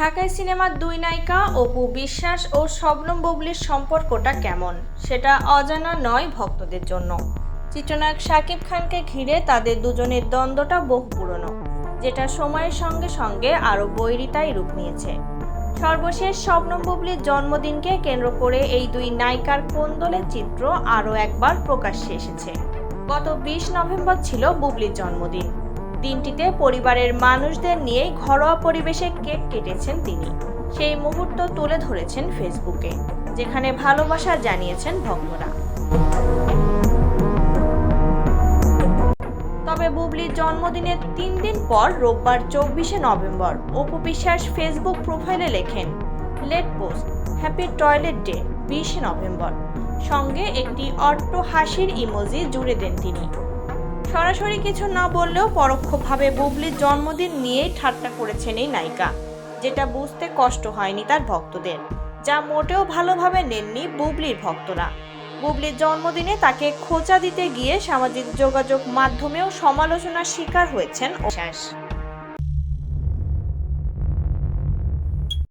ঢাকায় সিনেমার দুই নায়িকা, অপু বিশ্বাস ও শবনম বুবলির সম্পর্কটা কেমন? সেটা অজানা নয় ভক্তদের জন্য। চিত্রনায়ক শাকিব খানকে ঘিরে তাদের দুজনের দ্বন্দ্বটা বহু পুরনো, যেটা সময়ের সঙ্গে সঙ্গে আরও বৈরিতায় রূপ নিয়েছে। সর্বশেষ শবনম বুবলির জন্মদিনকে কেন্দ্র করে এই দুই নায়িকার কোন্দলের চিত্র আরও একবার প্রকাশ্যে এসেছে। গত বিশ নভেম্বর ছিল বুবলির জন্মদিন। দিনটিতে পরিবারের মানুষদের নিয়ে ঘরোয়া পরিবেশে কেক কেটেছেন তিনি। সেই মুহূর্ত তুলে ধরেছেন ফেসবুকে, যেখানে ভালোবাসা জানিয়েছেন ভক্তরা। তবে বুবলির জন্মদিনের তিন দিন পর রোববার চব্বিশে নভেম্বর অপু বিশ্বাস ফেসবুক প্রোফাইলে লেখেন, late post, happy toilet day, বিশে নভেম্বর। সঙ্গে একটি অট্ট হাসির ইমোজি জুড়ে দেন তিনি। সরাসরি কিছু না বললেও পরোক্ষভাবে বুবলির জন্মদিন নিয়েই ঠাট্টা করেছেন এই নায়িকা, যেটা বুঝতে কষ্ট হয়নি তার ভক্তদের। যা মোটেও ভালোভাবে নেননি বুবলির ভক্তরা। বুবলির জন্মদিনে তাকে খোঁচা দিতে গিয়ে সামাজিক যোগাযোগ মাধ্যমেও সমালোচনার শিকার হয়েছেন বিশ্বাস